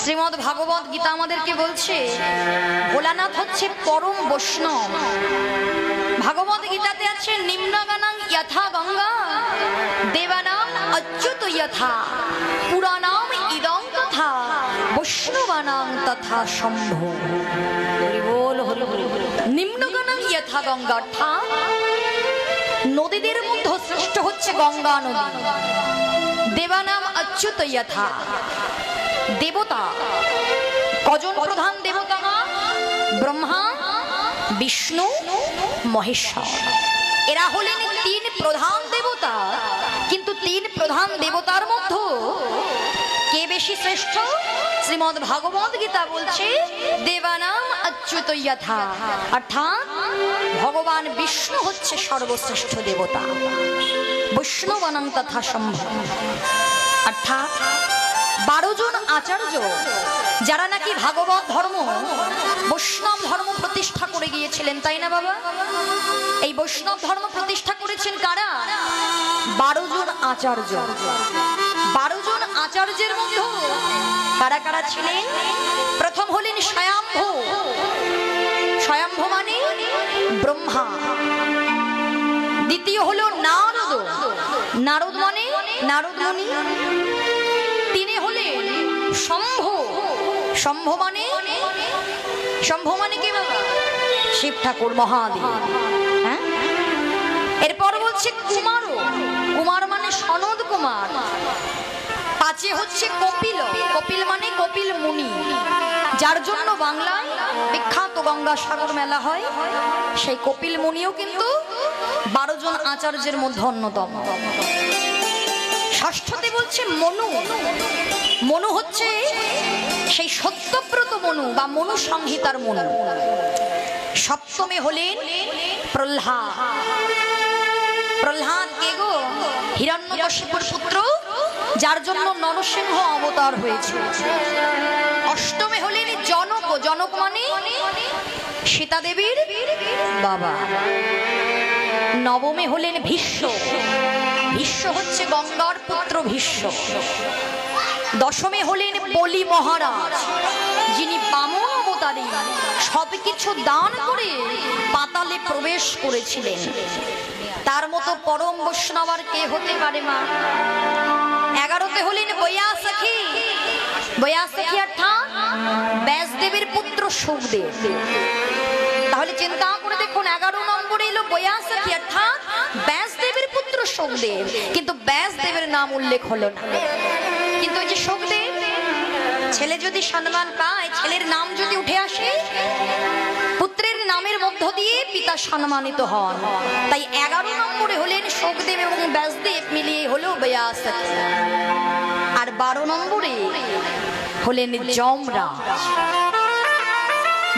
শ্রীমদ ভাগবত গীতা আমাদেরকে বলছে, ভোলানাথ হচ্ছে পরম বৈষ্ণব। ভাগবত গীতাতে আছে, নিম্নগানাং যথা গঙ্গা, দেবানাম অচ্যুত যথা পুরাণাম ইদং তথা বৈষ্ণবানাং তথা হরি নিম্নগানাং যথা গঙ্গা অর্থাৎ নদীদের মধ্যে শ্রেষ্ঠ হচ্ছে গঙ্গা নদী। দেবানাম অচ্যুত যথা। দেবতা। কজন প্রধান দেবতা? ব্রহ্মা, বিষ্ণু, মহেশ্বর। এরা হলেন তিন প্রধান দেবতা। কিন্তু তিন প্রধান দেবতার মধ্যে কে বেশি শ্রেষ্ঠ? শ্রীমদ ভাগবত গীতা বলছে, দেবানাম অচ্যুত যথা। অর্থাৎ ভগবান বিষ্ণু হচ্ছে সর্বশ্রেষ্ঠ দেবতা। বৈষ্ণবানাম তথা সম্ভব। অর্থাৎ বারো জন আচার্য, যারা নাকি ভাগবত ধর্ম, বৈষ্ণব ধর্ম প্রতিষ্ঠা করে গিয়েছিলেন, তাই না বাবা? এই বৈষ্ণব ধর্ম প্রতিষ্ঠা করেছেন কারা? বারো জন আচার্য। বারো জন আচার্যের মধ্যে কারা কারা ছিলেন? প্রথম হলেন স্বয়ম্ভ। স্বয়ম্ভ মানে ব্রহ্মা। দ্বিতীয় হলো নারদ। নারদ মানে নারদ মুনি। শম্ভ শম্ভ মানে? শম্ভ মানে কে বাবা? শিব ঠাকুর মহাদেব। হ্যাঁ? এরপর বলছে কুমার কুমার মানে সনদ কুমার। পাঁচে হচ্ছে কপিল। কপিল মানে কপিল মুনি। যার জন্য বাংলায় বিখ্যাত গঙ্গাসাগর মেলা হয়। সেই কপিল মুনিও কিন্তু বারো জন আচার্যের মধ্যে অন্যতম। বলছে মনু। মনু হচ্ছে সেই সত্যব্রত মনু বা মনু সংহিতার মনু। সপ্তমে হলেন প্রহ্লাদ। প্রহ্লাদ কে গো? হিরণ্যকশিপুর পুত্র, যার জন্য নরসিংহ অবতার হয়েছে। অষ্টমে হলেন জনক। জনক মানে সীতা দেবীর বাবা। নবমে হলেন ভীষ্ম। ভীষ্ম হচ্ছে গঙ্গার পুত্র ভীষ্ম। দশমে হলেন বলি মহারাজ, যিনি বামন অবতারী সবকিছু দান করে পাতালে প্রবেশ করেছিলেন। তার মতো পরম বৈষ্ণব আর কে হতে পারে মা? এগারোতে হলেন বৈয়াসখী। বৈয়াসখী অর্থাৎ ব্যাসদেবের পুত্র সুখদেব। তাহলে চিন্তা করে দেখুন, এগারো নম্বরে এলো বৈয়াসখী, অর্থাৎ ব্যাসদেবের সুখদেব কিন্তু ব্যাসদেবের নাম উল্লেখ হলো না। কিন্তু ওই যে সুখদেব ছেলে যদি সম্মান পায়, ছেলের নাম যদি উঠে আসে, পুত্রের নামের মধ্য দিয়ে পিতা সম্মানিত হন। তাই এগারো নম্বরে হলেন সুখদেব এবং ব্যাসদেব মিলিয়ে হলো ব্যাস আর বারো নম্বরে হলেন যমরাজ।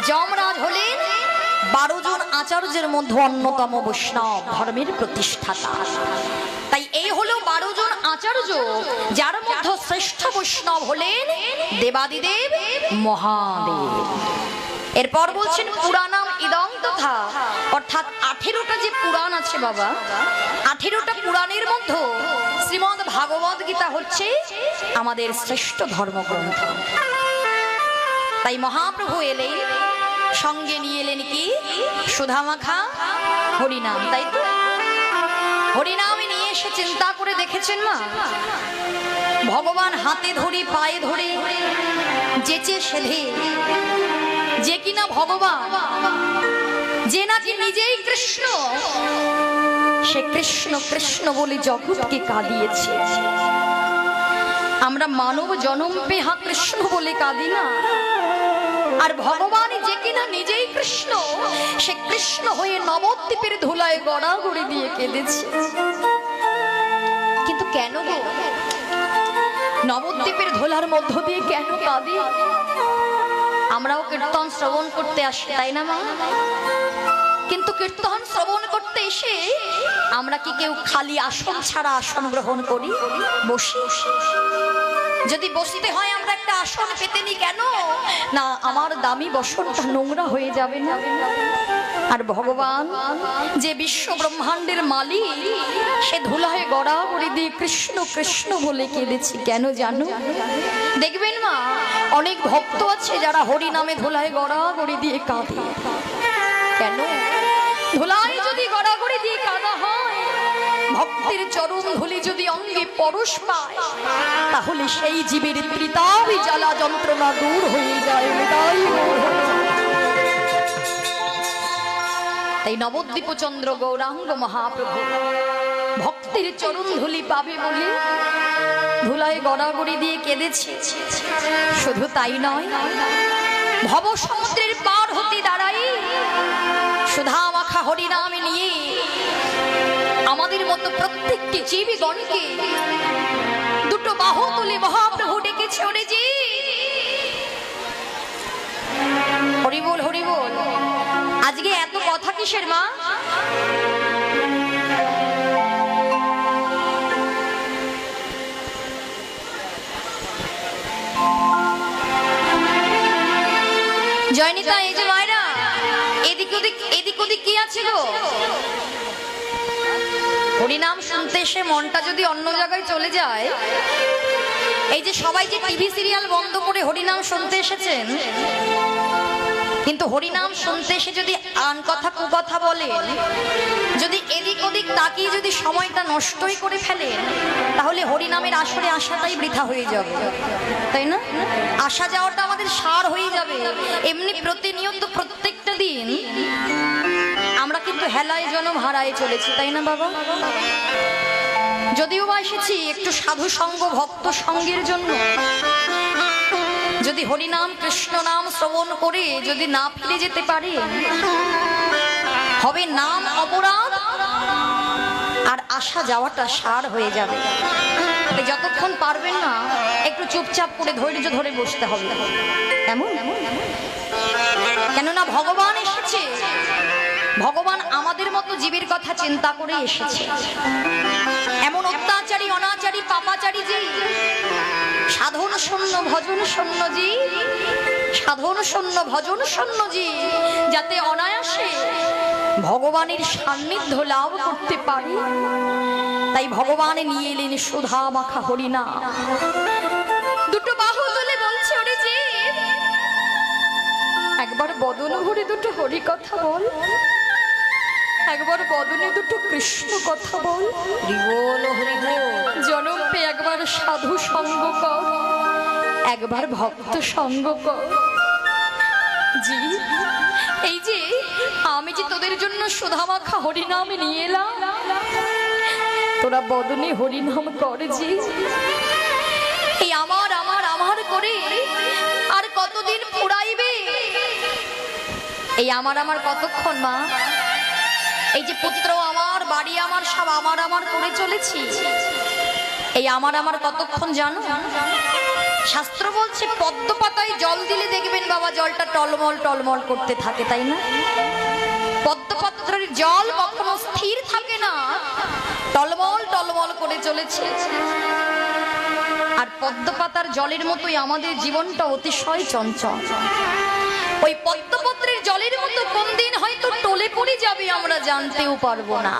যমরাজ হলেন বারো জন আচার্যের মধ্যে অন্যতম বৈষ্ণব ধর্মের প্রতিষ্ঠাতা। তাই এই হলো বারো জন আচার্য, যার মধ্যে শ্রেষ্ঠ বৈষ্ণব হলেন দেবাদিদেব মহাদেব। এরপর বলছেন পুরাণাম ইদং তথা, অর্থাৎ আঠেরোটা যে পুরাণ আছে বাবা, আঠেরোটা পুরাণের মধ্যে শ্রীমদ ভাগবত গীতা হচ্ছে আমাদের শ্রেষ্ঠ ধর্মগ্রন্থ। তাই মহাপ্রভু এলেন সঙ্গে নিয়ে এলেন কি? সুধামাখা, হরিনাম, তাই তো? হরিনামে নিয়ে এসে চিন্তা করে দেখেছেন না ভগবান হাতে ধরে, পায়ে ধরে, যেচে সেধে। যে কিনা ভগবান, যে নাকি নিজেই কৃষ্ণ, সে কৃষ্ণ কৃষ্ণ বলে জগৎকে কাঁদিয়েছে। আমরা মানব জনম পেহা কৃষ্ণ বলে কাঁদি না। আর ভগবান যে কিনা নিজেই কৃষ্ণ, সে কৃষ্ণ হয়ে নবদ্বীপের ধুলায় গড়াগড়ি দিয়ে কেঁদেছে। কিন্তু কেন নবদ্বীপের ধুলার মধ্য দিয়ে কেন কাঁদি? আমরাও কীর্তন শ্রবণ করতে আসি, তাই না মা? কিন্তু কীর্তন শ্রবণ করতে এসে আমরা কি কেউ খালি আসন ছাড়া আসন গ্রহণ করি? বসি। যদি বসিতে হয় আমরা একটা আসন পেতে নি কেন? না, আমার দামি বসনটা নোংরা হয়ে যাবে না। আর ভগবান, যে বিশ্ব ব্রহ্মাণ্ডের মালিক, সে ধুলায় গড়া করে দিয়ে কৃষ্ণ কৃষ্ণ বলে কেঁদেছি। কেন জানো? দেখবেন মা, অনেক ভক্ত আছে যারা হরি নামে ধুলায় গড়া করে দিয়ে কাঁদে। কেন? ধুলাই যদি গড়াগড়ি দিয়ে কাঁদা হয় ভক্তের চরণ ধুলি যদি অঙ্গে পরশ পায়, তাহলে সেই জীবের পিতাবি জ্বালা যন্ত্রণা দূর হয়ে যায়। তাই নবদ্বীপ চন্দ্র গৌরাঙ্গ মহাপ্রভু ভক্তের চরণ ধুলি পাবে বলে ধুলায় গড়াগড়ি দিয়ে কেঁদেছে শুধু তাই নয় ভব সমুদ্রের পার হতে দাঁড়াই সুধা মাখা হরিনামে নিয়ে আমাদের মতো প্রত্যেকটি জীবীগণকে দুটো বাহু তুলে মহাপ্রভু ডেকেছে জি হরিবোল হরিবোল, আজকে এত কথা কিসের মা? জয়নিতা, এই যে মায়রা, এদিক ওদিক এদিক ওদিক কি আছে গো? হরিনাম শুনতে এসে মনটা যদি অন্য জায়গায় চলে যায়, এই যে সবাই যে টিভি সিরিয়াল বন্ধ করে হরিনাম শুনতে এসেছেন, কিন্তু হরিনাম শুনতে এসে যদি আন কথা কুকথা বলেন, যদি এদিক ওদিক তাকিয়ে যদি সময়টা নষ্টই করে ফেলেন, তাহলে হরিনামের আসরে আসাটাই বৃথা হয়ে যাবে। তাই না? আসা যাওয়াটা আমাদের সার হয়ে যাবে। এমনি প্রতিনিয়ত প্রত্যেকটা দিন কিন্তু হেলায় জনম হারায় চলেছি, তাই না বাবা? যদিও বা এসেছি একটু সাধু সঙ্গ, ভক্ত সঙ্গের জন্য। যদি হরিনাম, কৃষ্ণ নাম শ্রবণ করে যদি না ফিরে যেতে পারে, হবে নাম অপরাধ আর আসা যাওয়াটা সার হয়ে যাবে। যতক্ষণ পারবেন না, একটু চুপচাপ করে ধৈর্য ধরে বসতে হবে। কেমন? কেননা ভগবান এসেছে ভগবান আমাদের মতো জীবের কথা চিন্তা করে এসেছে। এমন অত্যাচারী, অনাচারী, পাপাচারী যে, সাধন শূন্য, ভজন শূন্য জি সাধন শূন্য, ভজন শূন্য জি যাতে অনায়াসে ভগবানের সান্নিধ্য লাভ করতে পারি। তাই ভগবান নিয়ে এলেন সুধা মাখা হরিনা। দুটো বাহু তুলে বলছে, ওরে যে, একবার বদন ভরে দুটো হরি কথা বল। একবার বদনে দুটো কৃষ্ণ কথা বল। জনম পেয়ে একবার সাধু সঙ্গ কর একবার ভক্ত সঙ্গ কর। জি এই যে আমি যে তোদের জন্য সুধামাখা হরিনাম নিয়ে এলাম তোরা বদনে হরিনাম করে জি। এই আমার আমার আমার করে আর কতদিন পুরাইবে এই আমার আমার কতক্ষণ মা? এই যে পুত্র আমার, বাড়ি আমার, সব আমার আমার করে চলেছি। এই আমার আমার কতক্ষণ জানো? শাস্ত্র বলছে পদ্ম পাতায় জল দিলে দেখবেন বাবা, জলটা টলমল টলমল করতে থাকে, তাই না? পদ্মপত্রের জল কখনো স্থির থাকে না, টলমল টলমল করে চলেছে। আর পদ্মপাতার জলের মতোই আমাদের জীবনটা অতিশয় চঞ্চল। ওই পদ্মপত্রের জলের মতো কোন দিন হয়তো টলে পড়ে যাবে আমরা জানতেও পারব না।